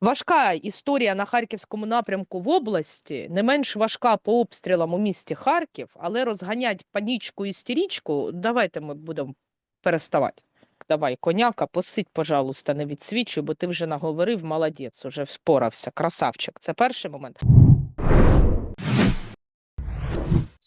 Важка історія на харківському напрямку в області, не менш важка по обстрілам у місті Харків, але розганять панічку і стірічку. Давайте ми будемо переставати. Давай, коняка, посидь, пожалуйста, не відсвічуй, бо ти вже наговорив, молодець, уже впорався, красавчик. Це перший момент.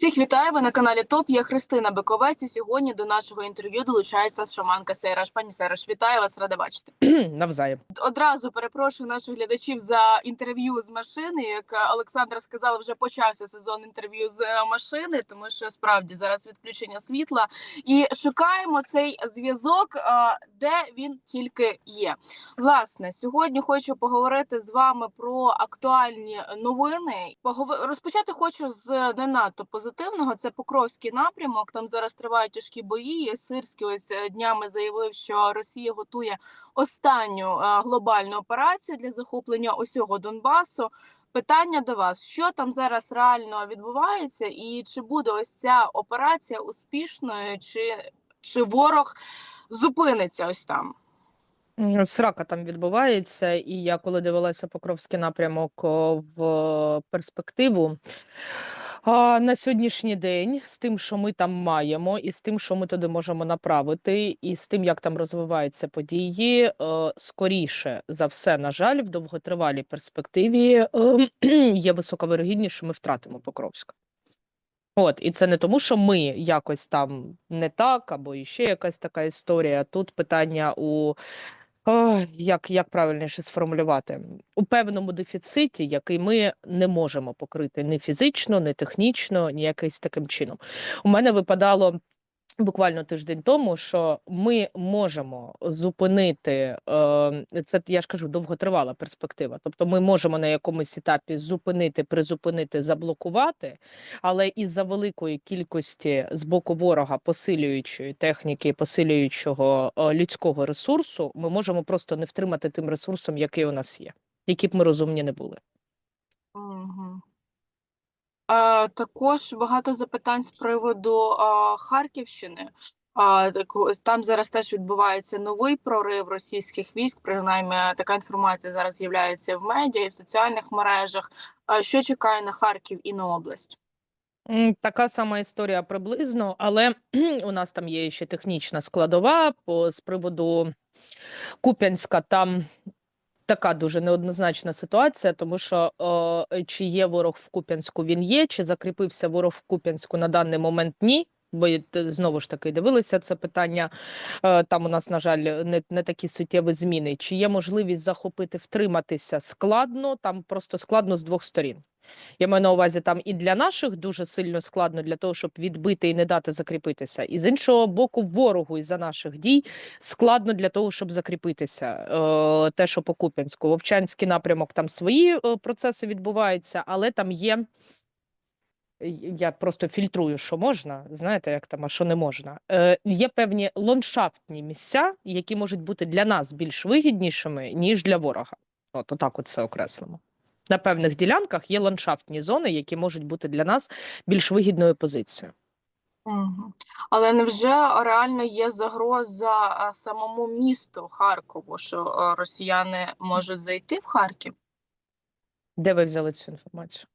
Всіх вітаю. Ви на каналі ТОП. Я Христина Биковець. І сьогодні до нашого інтерв'ю долучається шаманка Сейраш. Пані Сейраш, вітаю вас, рада бачити. Навзаєм. Одразу перепрошую наших глядачів за інтерв'ю з машини. Як е, Олександр сказав, вже почався сезон інтерв'ю з машини, тому що справді зараз відключення світла. І шукаємо цей зв'язок, е, де він тільки є. Власне, сьогодні хочу поговорити з вами про актуальні новини. Розпочати хочу з не надто позитивного. Це Покровський напрямок. Там зараз тривають тяжкі бої. Сирський ось е, днями заявив, що Росія готує останню е, глобальну операцію для захоплення усього Донбасу. Питання до вас: що там зараз реально відбувається, і чи буде ось ця операція успішною, чи, чи ворог зупиниться ось там? Срака там відбувається, і я коли дивилася Покровський напрямок в перспективу. А на сьогоднішній день з тим, що ми там маємо, і з тим, що ми туди можемо направити, і з тим, як там розвиваються події, е, скоріше за все, на жаль, в довготривалій перспективі е, є висока вирогідність, що ми втратимо Покровськ. От, і це не тому, що ми якось там не так, або іще якась така історія. Тут питання у Як, як правильніше сформулювати, у певному дефіциті, який ми не можемо покрити ні фізично, ні технічно, ні якийсь таким чином. У мене випадало буквально тиждень тому, що ми можемо зупинити е, це. Я ж кажу, довготривала перспектива. Тобто, ми можемо на якомусь етапі зупинити, призупинити, заблокувати, але із-за великої кількості з боку ворога посилюючої техніки, посилюючого е, людського ресурсу, ми можемо просто не втримати тим ресурсом, який у нас є, які б ми розумні не були. Угу. Також багато запитань з приводу Харківщини. Там зараз теж відбувається новий прорив російських військ. Принаймні, така інформація зараз з'являється в медіа і в соціальних мережах. Що чекає на Харків і на область? Така сама історія приблизно, але у нас там є ще технічна складова по з приводу Куп'янська. Там така дуже неоднозначна ситуація, тому що е, чи є ворог в Куп'янську, він є, чи закріпився ворог в Куп'янську на даний момент ні. Бо знову ж таки дивилися це питання. Е, Там у нас, на жаль, не, не такі суттєві зміни. Чи є можливість захопити, втриматися складно? Там просто складно з двох сторін. Я маю на увазі там і для наших дуже сильно складно для того, щоб відбити і не дати закріпитися. І з іншого боку, ворогу із за наших дій складно для того, щоб закріпитися. Е, те, що по Куп'янську, Вовчанський напрямок, там свої е, процеси відбуваються, але там є. Я просто фільтрую, що можна, знаєте, як там, а що не можна. Е, є певні ландшафтні місця, які можуть бути для нас більш вигіднішими, ніж для ворога. От отак от це окреслимо. На певних ділянках є ландшафтні зони, які можуть бути для нас більш вигідною позицією. Угу. Але невже реально є загроза самому місту Харкову, що росіяни можуть зайти в Харків? Де ви взяли цю інформацію?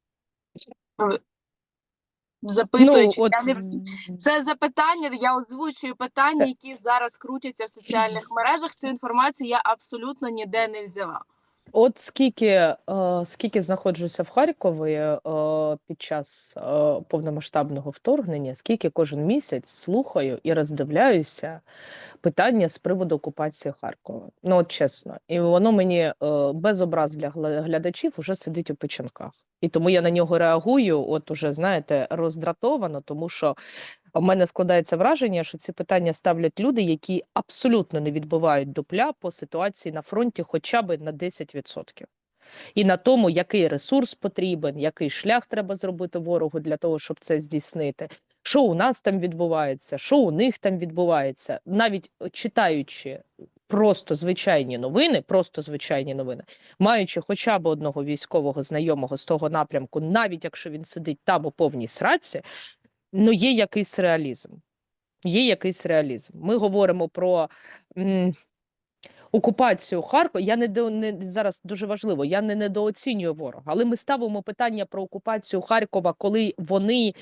Запитуючи, ну, от, я не Це запитання. Я озвучую питання, Е. які зараз крутяться в соціальних мережах. Цю інформацію я абсолютно ніде не взяла. От скільки, е, скільки знаходжуся в Харкові е, під час е, повномасштабного вторгнення, скільки кожен місяць слухаю і роздивляюся питання з приводу окупації Харкова. Ну от чесно, і воно мені е, без образ для глядачів уже сидить у печінках. І тому я на нього реагую, от уже знаєте, роздратовано, тому що у мене складається враження, що ці питання ставлять люди, які абсолютно не відбивають дупля по ситуації на фронті, хоча б на 10%. І на тому, який ресурс потрібен, який шлях треба зробити ворогу для того, щоб це здійснити. Що у нас там відбувається, що у них там відбувається, навіть читаючи просто звичайні новини, просто звичайні новини, маючи хоча б одного військового знайомого з того напрямку, навіть якщо він сидить там у повній сраці, ну є якийсь реалізм. Є якийсь реалізм. Ми говоримо про м, окупацію Харкова. Я не, до- не зараз дуже важливо. Я не недооцінюю ворога, але ми ставимо питання про окупацію Харкова, коли вони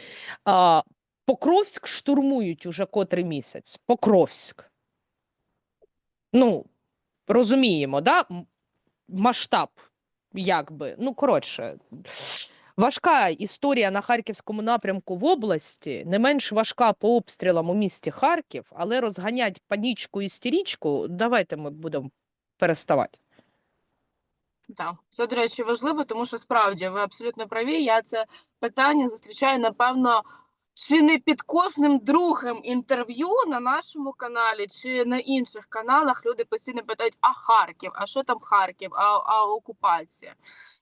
а, Покровськ штурмують уже котрий місяць. Покровськ. Ну, розуміємо, да? Масштаб, якби. Ну, коротше, важка історія на харківському напрямку в області, не менш важка по обстрілам у місті Харків, але розганять панічку і істерічку, давайте ми будемо переставати. Так, це, до речі, важливо, тому що справді ви абсолютно праві. Я це питання зустрічаю, напевно, чи не під кожним другим інтерв'ю на нашому каналі, чи на інших каналах люди постійно питають: а Харків, а що там Харків, а, а окупація?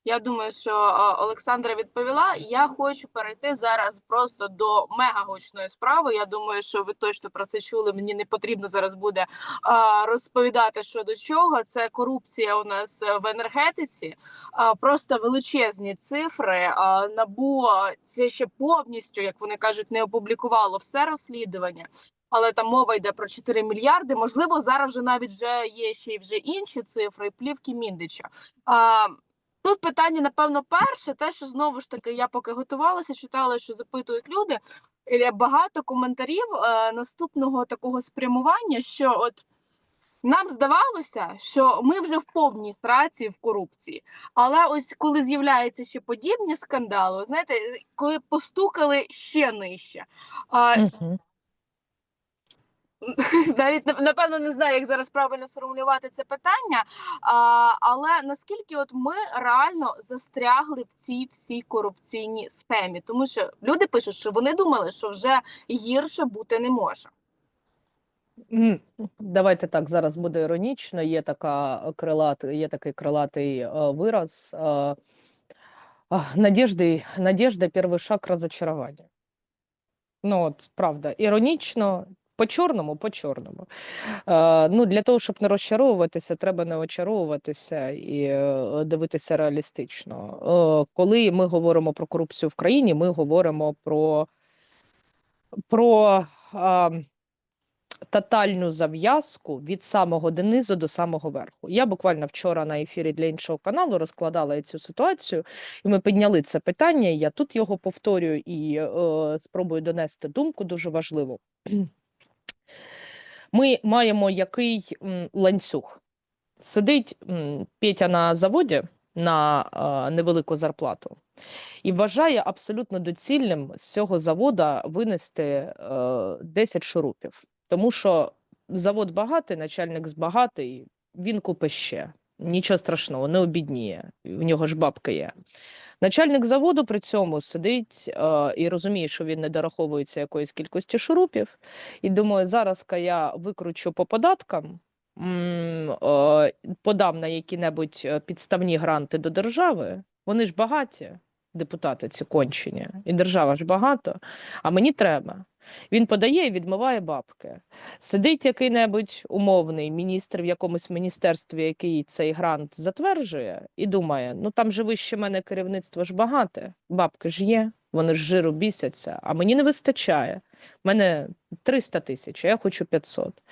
Я думаю, що Олександра відповіла. Я хочу перейти зараз просто до мегагучної справи. Я думаю, що ви точно про це чули. Мені не потрібно зараз буде а, розповідати, що до чого. Це корупція у нас в енергетиці. А, просто величезні цифри. А, НАБУ це ще повністю, як вони кажуть, не опублікувало все розслідування. Але там мова йде про 4 мільярди. Можливо, зараз вже навіть вже є ще й вже інші цифри, плівки Міндича. А, тут питання, напевно, перше, те, що знову ж таки я поки готувалася, читала, що запитують люди. Багато коментарів е, наступного такого спрямування, що от нам здавалося, що ми вже в повній сраці в корупції. Але ось коли з'являються ще подібні скандали, знаєте, коли постукали ще нижче. А, Угу. навіть напевно не знаю, як зараз правильно сформулювати це питання. А, але наскільки от ми реально застрягли в цій всій корупційній схемі, тому що люди пишуть, що вони думали, що вже гірше бути не може. Давайте так, зараз буде іронічно. Є така крилат, є такий крилатий е, вираз. Е, а, надежди, надежда перший шаг к розочарованию. Ну, от правда, іронічно, по чорному, по чорному. Е, ну, для того, щоб не розчаровуватися, треба не очаровуватися і е, дивитися реалістично. Е, коли ми говоримо про корупцію в країні, ми говоримо про, про а, тотальну зав'язку від самого донизу до самого верху. Я буквально вчора на ефірі для іншого каналу розкладала цю ситуацію, і ми підняли це питання. і Я тут його повторюю і е, спробую донести думку дуже важливу. Ми маємо який ланцюг. Сидить Петя на заводі на е, невелику зарплату і вважає абсолютно доцільним з цього завода винести е, 10 шурупів. Тому що завод багатий, начальник збагатий, він купить ще. Нічого страшного, не обідніє. В нього ж бабка є. Начальник заводу при цьому сидить е, і розуміє, що він не дораховується якоїсь кількості шурупів, і думаю, зараз-ка я викручу по податкам, м, е, подам на які-небудь е, підставні гранти до держави. Вони ж багаті, депутати ці кончені, і держава ж багато, а мені треба. Він подає і відмиває бабки. Сидить який-небудь умовний міністр в якомусь міністерстві, який цей грант затверджує, і думає: ну там же вище мене керівництво ж багате, бабки ж є, вони ж жиру бісяться, а мені не вистачає. У мене 300 тисяч, а я хочу 500.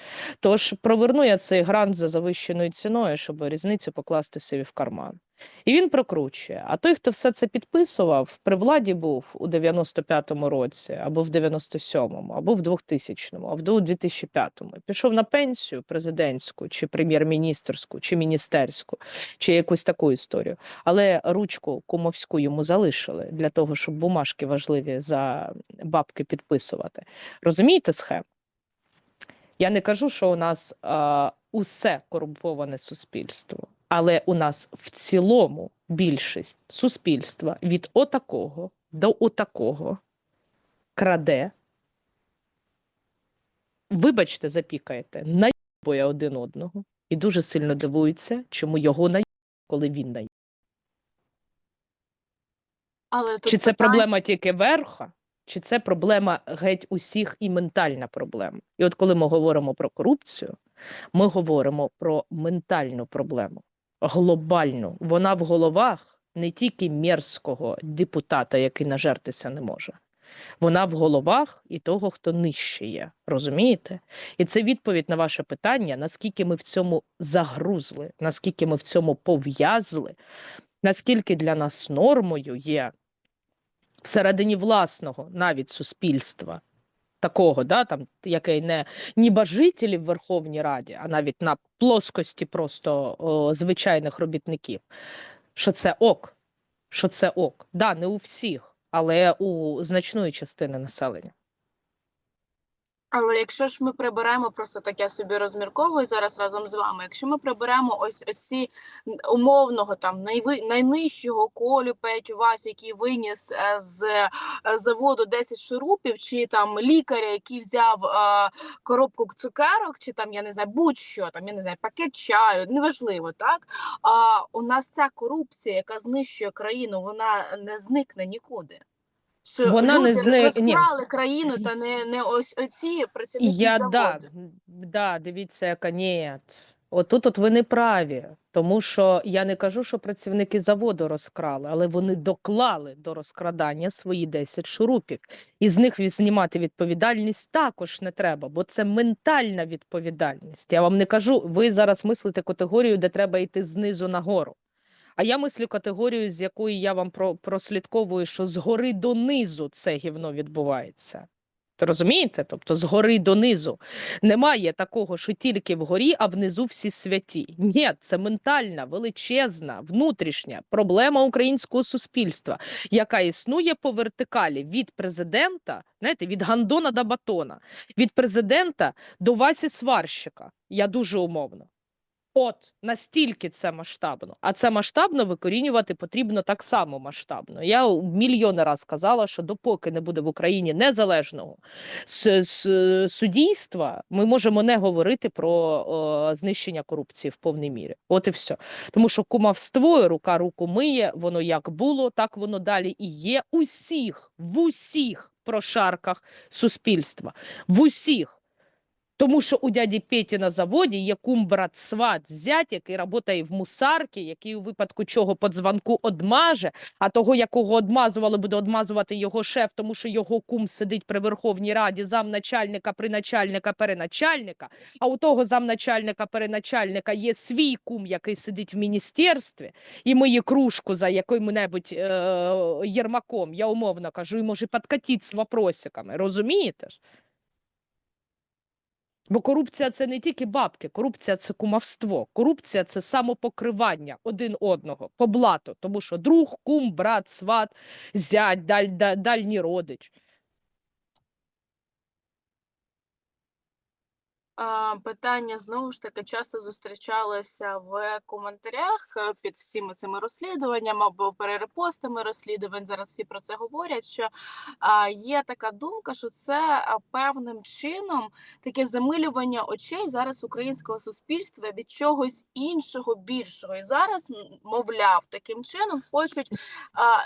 Тож проверну я цей грант за завищеною ціною, щоб різницю покласти собі в карман. І він прокручує. А той, хто все це підписував, при владі був у 95-му році, або в 97-му, або в 2000-му, або в 2005-му. Пішов на пенсію президентську, чи прем'єр-міністерську, чи міністерську, чи якусь таку історію. Але ручку кумовську йому залишили для того, щоб бумажки важливі за бабки підписувати. Розумієте схему? Я не кажу, що у нас а, усе корумповане суспільство, але у нас в цілому більшість суспільства від отакого до отакого краде. Вибачте, запікаєте, наїбує один одного і дуже сильно дивується, чому його наїбує, коли він наїбує. Але Чи це питання- проблема тільки верха, чи це проблема геть усіх і ментальна проблема? І от коли ми говоримо про корупцію, ми говоримо про ментальну проблему, глобальну. Вона в головах не тільки мерзкого депутата, який нажертися не може. Вона в головах і того, хто нижче є. Розумієте? І це відповідь на ваше питання, наскільки ми в цьому загрузли, наскільки ми в цьому пов'язли, наскільки для нас нормою є всередині власного навіть суспільства. Такого, да, там, яке не нібожителі в Верховній Раді, а навіть на плоскості просто о, звичайних робітників, що це ок, що це ок. Да, не у всіх, але у значної частини населення. Але якщо ж ми приберемо, просто так я собі розмірковую зараз разом з вами. Якщо ми приберемо ось оці умовного там найви, найнижчого колю Петю Васю, який виніс е, з е, заводу 10 шурупів, чи там лікаря, який взяв е, коробку цукерок, чи там я не знаю, будь-що там я не знаю, пакет чаю, неважливо, так а у нас ця корупція, яка знищує країну, вона не зникне нікуди. Що Вона не люди зни- ні. країну, та не, не ось оці працівники Я заводу. да, да, дивіться, яка ні. Отут от ви не праві, тому що я не кажу, що працівники заводу розкрали, але вони доклали до розкрадання свої 10 шурупів. І з них знімати відповідальність також не треба, бо це ментальна відповідальність. Я вам не кажу, ви зараз мислите категорію, де треба йти знизу нагору. А я мислю категорію, з якої я вам про, прослідковую, що згори донизу це гівно відбувається. Розумієте? Тобто згори донизу. Немає такого, що тільки вгорі, а внизу всі святі. Ні, це ментальна, величезна, внутрішня проблема українського суспільства, яка існує по вертикалі від президента, знаєте, від Гандона до Батона, від президента до Васі Сварщика. Я дуже умовно. От настільки це масштабно, а це масштабно викорінювати потрібно так само масштабно. Я мільйони раз казала, що допоки не буде в Україні незалежного суддійства, ми можемо не говорити про о, знищення корупції в повній мірі. От і все. Тому що кумовство, рука руку миє, воно як було, так воно далі і є. Усіх, в усіх прошарках суспільства, в усіх. Тому що у дяді Петі на заводі є кум брат сват зять, який працює в мусарці, який у випадку чого по дзвонку одмаже, а того, якого одмазували, буде одмазувати його шеф, тому що його кум сидить при Верховній Раді замначальника, приначальника, переначальника. А у того замначальника, переначальника є свій кум, який сидить в міністерстві, і миє кружку за яким-небудь е- єрмаком, я умовно кажу, і може підкатіть з вопросиками. Розумієте ж? Бо корупція це не тільки бабки, корупція це кумовство, корупція це самопокривання один одного по блату, тому що друг, кум, брат, сват, зять, даль, да- дальній родич. Питання знову ж таки часто зустрічалося в коментарях е, під всіми цими розслідуваннями або перерепостами розслідувань. Зараз всі про це говорять. Що є така думка, що це певним чином таке замилювання очей зараз українського суспільства від чогось іншого більшого. І зараз, мовляв, таким чином хочуть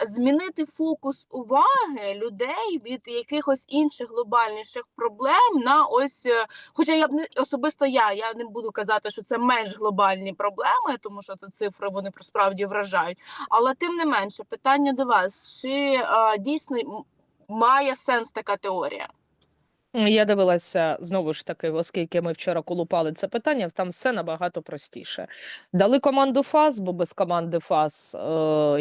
змінити фокус уваги людей від якихось інших глобальніших проблем на ось. е, Хоча я б не особисто я, я не буду казати, що це менш глобальні проблеми, тому що це цифри вони справді вражають. Але тим не менше, питання до вас: чи е, дійсно має сенс така теорія? Я дивилася знову ж таки, оскільки ми вчора колупали це питання, там все набагато простіше. Дали команду ФАС, бо без команди ФАС е,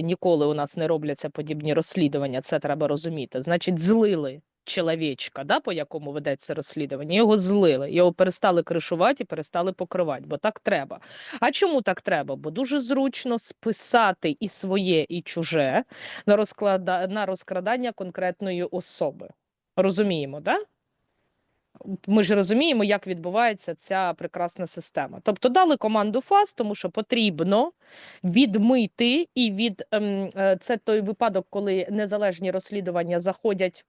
ніколи у нас не робляться подібні розслідування. Це треба розуміти. Значить, злили чоловічка, да, по якому ведеться розслідування. Його злили, його перестали кришувати і перестали покривати, бо так треба. А чому так треба? Бо дуже зручно списати і своє, і чуже на розклада... на розкрадання конкретної особи. Розуміємо, да? ми ж розуміємо, як відбувається ця прекрасна система. Тобто дали команду ФАС, тому що потрібно відмити і від ем, е, це той випадок, коли незалежні розслідування заходять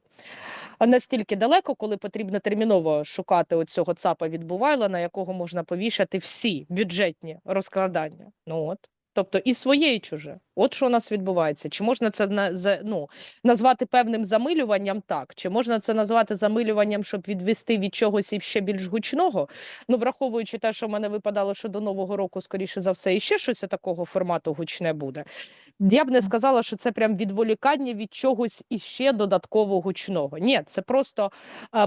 настільки далеко, коли потрібно терміново шукати оцього цапа відбувайла, на якого можна повішати всі бюджетні розкрадання. Ну от. Тобто і своє, і чуже. От що у нас відбувається. Чи можна це ну, назвати певним замилюванням? Так. Чи можна це назвати замилюванням, щоб відвести від чогось і ще більш гучного? Ну, враховуючи те, що в мене випадало, що до Нового року, скоріше за все, і ще щось такого формату гучне буде. Я б не сказала, що це прям відволікання від чогось іще додатково гучного. Ні, це просто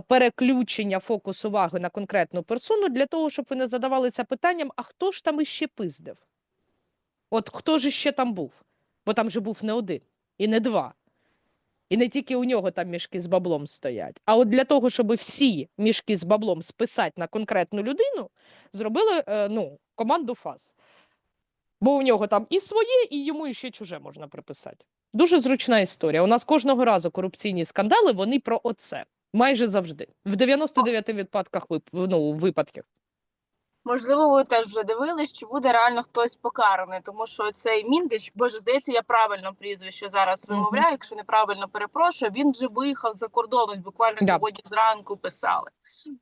переключення фокусу уваги на конкретну персону для того, щоб ви не задавалися питанням, а хто ж там іще пиздив? От хто ж іще там був? Бо там же був не один і не два. І не тільки у нього там мішки з баблом стоять. А от для того, щоб всі мішки з баблом списати на конкретну людину, зробили е, ну, команду ФАС. Бо у нього там і своє, і йому ще чуже можна приписати. Дуже зручна історія. У нас кожного разу корупційні скандали, вони про оце. Майже завжди. В 99 випадках ну, випадків. Можливо, ви теж вже дивились, чи буде реально хтось покараний, тому що цей міндич, боже, здається, я правильно прізвище зараз вимовляю. Якщо неправильно перепрошую, він вже виїхав за кордон. Ось Буквально Да. сьогодні зранку писали.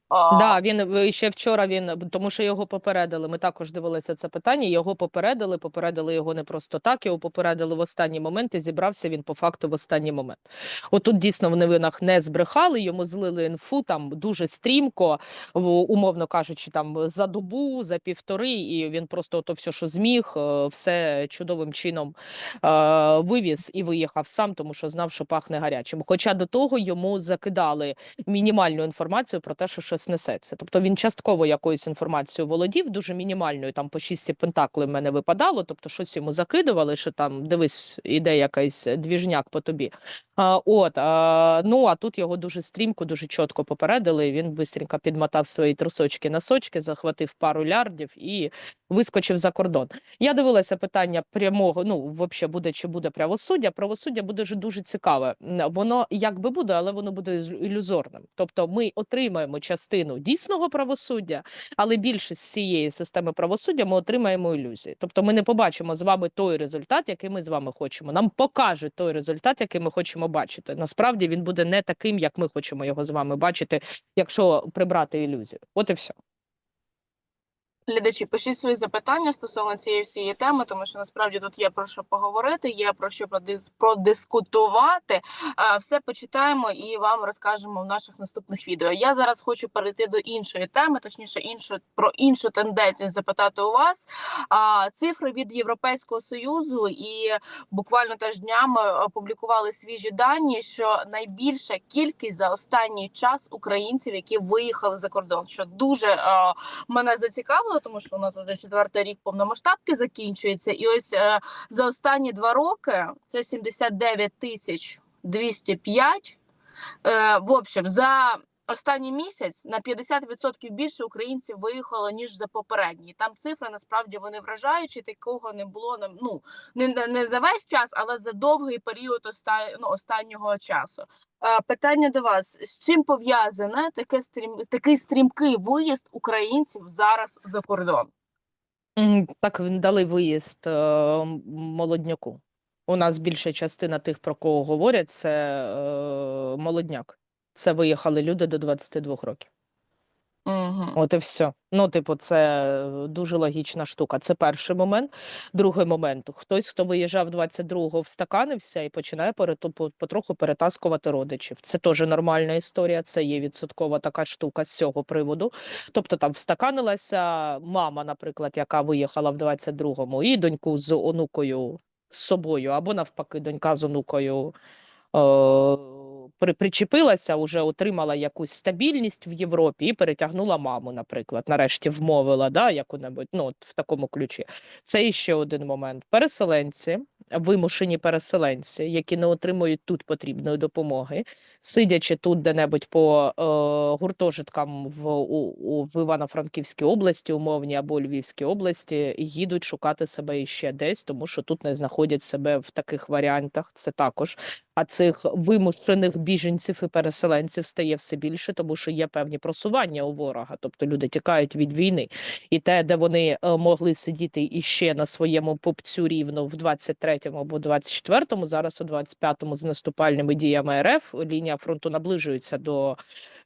А, Да, він е, ще вчора він, тому що його попередили. Ми також дивилися це питання. Його попередили, попередили його не просто так. Його попередили в останній момент і зібрався він по факту в останній момент. Отут дійсно в новинах не збрехали, йому злили інфу там дуже стрімко, умовно кажучи, там за добу, за півтори, і він просто то все, що зміг, е, все чудовим чином е, вивіз і виїхав сам, тому що знав, що пахне гарячим. Хоча до того йому закидали мінімальну інформацію про те, що щось несеться. Тобто він частково якоюсь інформацією володів, дуже мінімальною, там по шісті пентаклів мене випадало, тобто щось йому закидували, що там дивись, іде якийсь двіжняк по тобі. А, от, а, ну а тут його дуже стрімко, дуже чітко попередили. Він бистренько підмотав свої трусочки носочки, захватив пару лярдів і вискочив за кордон. Я дивилася питання прямого. Ну, взагалі, буде чи буде правосуддя. Правосуддя буде ж дуже цікаве. Воно як би буде, але воно буде ілю- ілюзорним. Тобто, ми отримаємо частину дійсного правосуддя, але більшість цієї системи правосуддя ми отримаємо ілюзії. Тобто, ми не побачимо з вами той результат, який ми з вами хочемо. Нам покажуть той результат, який ми хочемо бачити. Насправді він буде не таким, як ми хочемо його з вами бачити, якщо прибрати ілюзію. От і все. Глядачі, пишіть свої запитання стосовно цієї всієї теми, тому що насправді тут є про що поговорити, є про що продис- продискутувати. Е, Все почитаємо і вам розкажемо в наших наступних відео. Я зараз хочу перейти до іншої теми, точніше, іншу про іншу тенденцію запитати у вас. Цифри від Європейського союзу і буквально теж днями опублікували свіжі дані, що найбільша кількість за останній час українців, які виїхали за кордон, що дуже е, мене зацікавило, тому що у нас вже четвертий рік повномасштабки закінчується, і ось е, за останні два роки це 79 тисяч 205. Е, в общем, за останній місяць на 50% більше українців виїхало ніж за попередній. Там цифри насправді вони вражаючі. Такого не було. Ну не, не, не за весь час, але за довгий період оста, ну, останнього часу. Питання до вас: з чим пов'язане таке стрім, такий стрімкий виїзд українців зараз за кордон? Так дали виїзд е, молодняку. У нас більша частина тих, про кого говорять, це е, молодняк. Це виїхали люди до 22 років. Угу. От і все. Ну, типу, це е, дуже логічна штука. Це перший момент. Другий момент. Хтось, хто виїжджав 22-го, встаканився і починає потроху перетаскувати родичів. Це теж нормальна історія. Це є відсоткова така штука з цього приводу. Тобто там встаканилася мама, наприклад, яка виїхала в 22-му, і доньку з онукою з собою, або навпаки, донька з онукою е, причепилася, вже отримала якусь стабільність в Європі і перетягнула маму, наприклад, нарешті вмовила, да, яку-небудь, ну, в такому ключі. Це іще один момент. Переселенці, вимушені переселенці, які не отримують тут потрібної допомоги, сидячи тут де-небудь по е, гуртожиткам в, у, у, в Івано-Франківській області, умовній або Львівській області, їдуть шукати себе іще десь, тому що тут не знаходять себе в таких варіантах. Це також А цих вимушених біженців і переселенців стає все більше, тому що є певні просування у ворога, тобто люди тікають від війни. І те, де вони е, могли сидіти іще на своєму попцю рівно в 23-му або 24-му, зараз у 25-му з наступальними діями РФ лінія фронту наближується до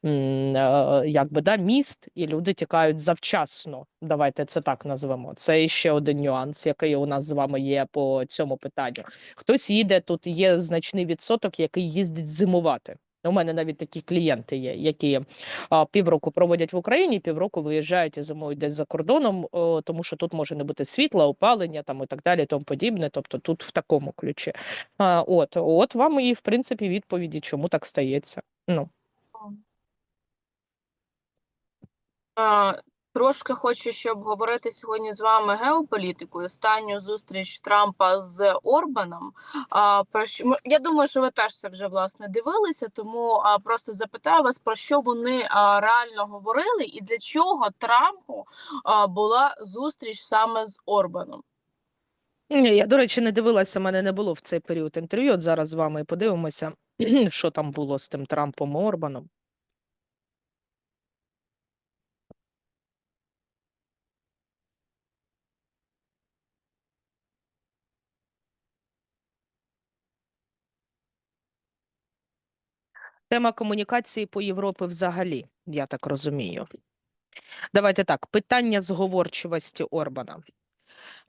е, якби да, міст, і люди тікають завчасно. Давайте це так назвемо. Це ще один нюанс, який у нас з вами є по цьому питанню. Хтось їде тут. Є значний відсоток, який їздить зимувати. У мене навіть такі клієнти є, які півроку проводять в Україні, півроку виїжджають і зимують десь за кордоном, тому що тут може не бути світла, опалення там і так далі, тому подібне. Тобто тут в такому ключі. От, от вам і в принципі відповіді, чому так стається. Ну. Трошки хочу ще обговорити сьогодні з вами геополітику. Останню зустріч Трампа з Орбаном. А про що я думаю, що ви теж це вже власне дивилися, тому а, просто запитаю вас про що вони а, реально говорили, і для чого Трампу а, була зустріч саме з Орбаном. Ні, я, до речі, не дивилася, мене не було в цей період інтерв'ю. От зараз з вами подивимося, що там було з тим Трампом Орбаном. Тема комунікації по Європі взагалі, я так розумію. Давайте так, питання зговорчивості Орбана.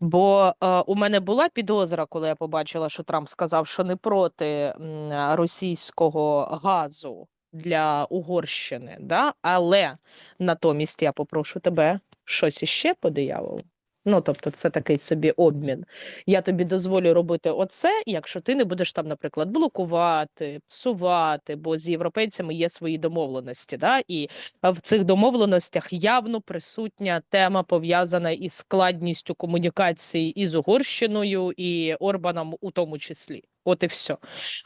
Бо е, у мене була підозра, коли я побачила, що Трамп сказав, що не проти м, російського газу для Угорщини, да? але натомість я попрошу тебе щось іще по дияволу. Ну, тобто, це такий собі обмін. Я тобі дозволю робити оце, якщо ти не будеш там, наприклад, блокувати, псувати, бо з європейцями є свої домовленості. Да? І в цих домовленостях явно присутня тема пов'язана із складністю комунікації із Угорщиною і Орбаном у тому числі. От і все.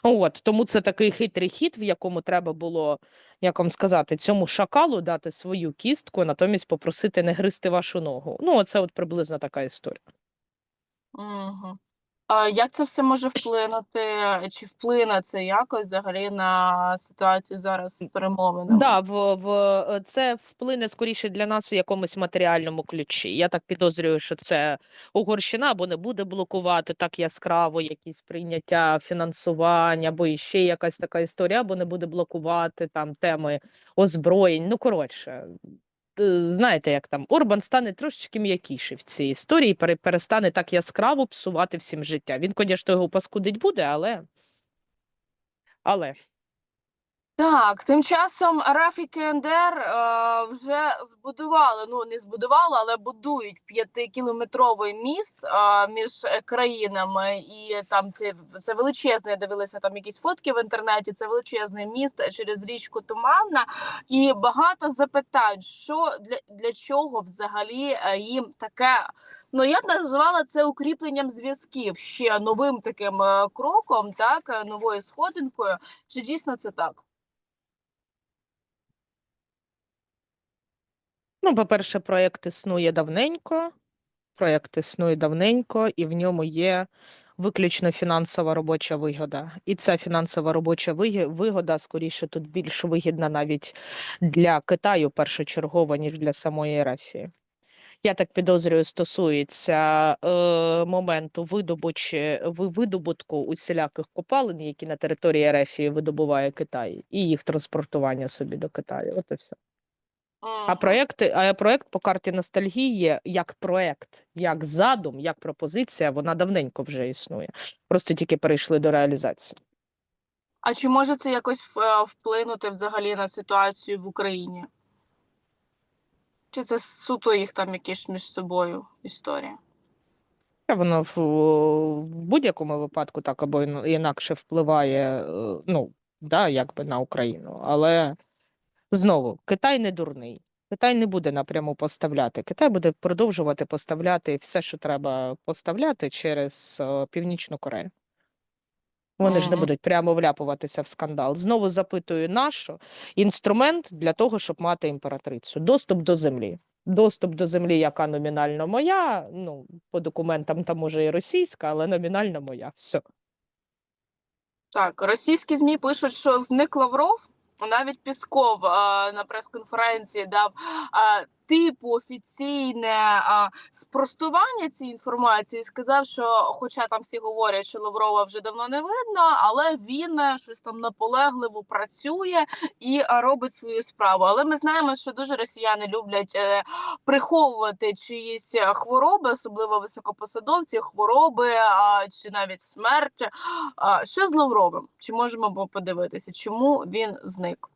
От тому це такий хитрий хід, в якому треба було, як вам сказати, цьому шакалу дати свою кістку, натомість попросити не гризти вашу ногу. Ну, оце от приблизно така історія. Угу. А як це все може вплинути? Чи вплине це якось взагалі на ситуацію зараз з перемовинами? Да, в, в е, це вплине скоріше для нас в якомусь матеріальному ключі. Я так підозрюю, що це Угорщина або не буде блокувати так яскраво якісь прийняття фінансування, або іще якась така історія, або не буде блокувати там теми озброєнь. Ну коротше. Е, Знаєте, як там Орбан стане трошечки м'якіший в цій історії, перестане так яскраво псувати всім життя. Він, звісно, його паскудить буде, але. Але Так, тим часом РФ КНДР е, вже збудували, ну не збудували, але будують п'ятикілометровий міст е, між е, країнами, і там це, це величезне. Я дивилася там якісь фотки в інтернеті. Це величезний міст через річку Туманна, і багато запитань, що для, для чого взагалі е, їм таке. Ну я б назвала це укріпленням зв'язків ще новим таким е, кроком, так новою сходинкою. Чи дійсно це так? Ну, по-перше, проєкт існує давненько. Проєкт існує давненько, і в ньому є виключно фінансова робоча вигода. І ця фінансова робоча вигода, скоріше, тут більш вигідна навіть для Китаю першочергово, ніж для самої Ерефії. Я так підозрюю, стосується е, моменту видобучі, видобутку усіляких копалин, які на території Ерефії видобуває Китай, і їх транспортування собі до Китаю. От і все. А проекти, а проект по карті ностальгії як проект, як задум, як пропозиція, вона давненько вже існує. Просто тільки перейшли до реалізації. А чи може це якось е, вплинути взагалі на ситуацію в Україні? Чи це суто їх там якісь між собою історія? Воно в, в будь-якому випадку так або інакше впливає, е, ну, да, якби на Україну. Але знову, Китай не дурний. Китай не буде напряму поставляти. Китай буде продовжувати поставляти все, що треба поставляти через е, Північну Корею. Вони ж не будуть прямо вляпуватися в скандал. Знову запитую, нащо інструмент для того, щоб мати імператрицю? Доступ до землі. Доступ до землі, яка номінально моя. Ну, по документам там може і російська, але номінально моя. Все. Так, російські ЗМІ пишуть, що зник Лавров. Навіть Пісков а, на прес-конференції дав а, типу офіційне спростування цієї інформації. Сказав, що, хоча там всі говорять, що Лаврова вже давно не видно, але він е, щось там наполегливо працює і а, робить свою справу. Але ми знаємо, що дуже росіяни люблять е, приховувати чиїсь е, хвороби, особливо високопосадовці, хвороби чи навіть смерть. Що з Лавровим? Чи можемо подивитися, чому він зник?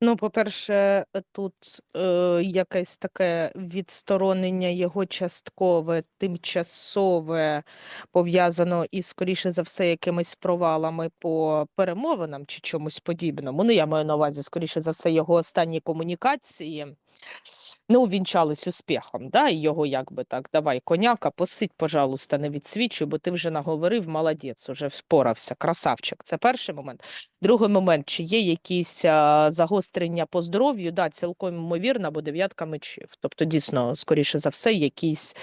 Ну, по-перше, тут е, якесь таке відсторонення його часткове, тимчасове, пов'язано із, скоріше за все, якимись провалами по перемовинам чи чомусь подібному. Ну, я маю на увазі, скоріше за все, його останні комунікації не увінчались успіхом. Да? І його якби так, давай, коняка, посидь, пожалуйста, не відсвічуй, бо ти вже наговорив, молодець, вже впорався, красавчик. Це перший момент. Другий момент, чи є якісь а, загострення по здоров'ю? Да, цілком ймовірно, бо дев'ятка мечів. Тобто, дійсно, скоріше за все, якісь,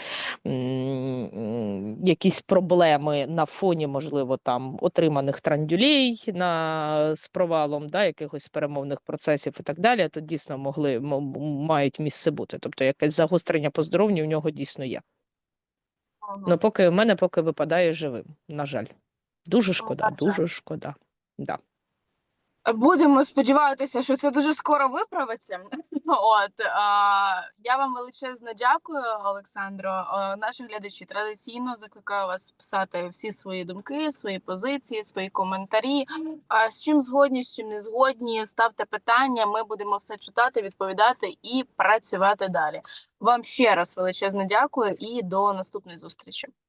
м, якісь проблеми на фоні, можливо, там отриманих трандюлей на, з провалом, да, якихось перемовних процесів і так далі, то дійсно могли м- м- мають місце бути. Тобто, якесь загострення по здоров'ю у нього дійсно є. Ну, поки в мене поки випадає живим, на жаль. Дуже шкода, дуже шкода. Да. Будемо сподіватися, що це дуже скоро виправиться. От а, я вам величезно дякую, Олександро. Наші глядачі традиційно закликаю вас писати всі свої думки, свої позиції, свої коментарі. А з чим згодні, з чим не згодні, ставте питання. Ми будемо все читати, відповідати і працювати далі. Вам ще раз величезно дякую і до наступної зустрічі.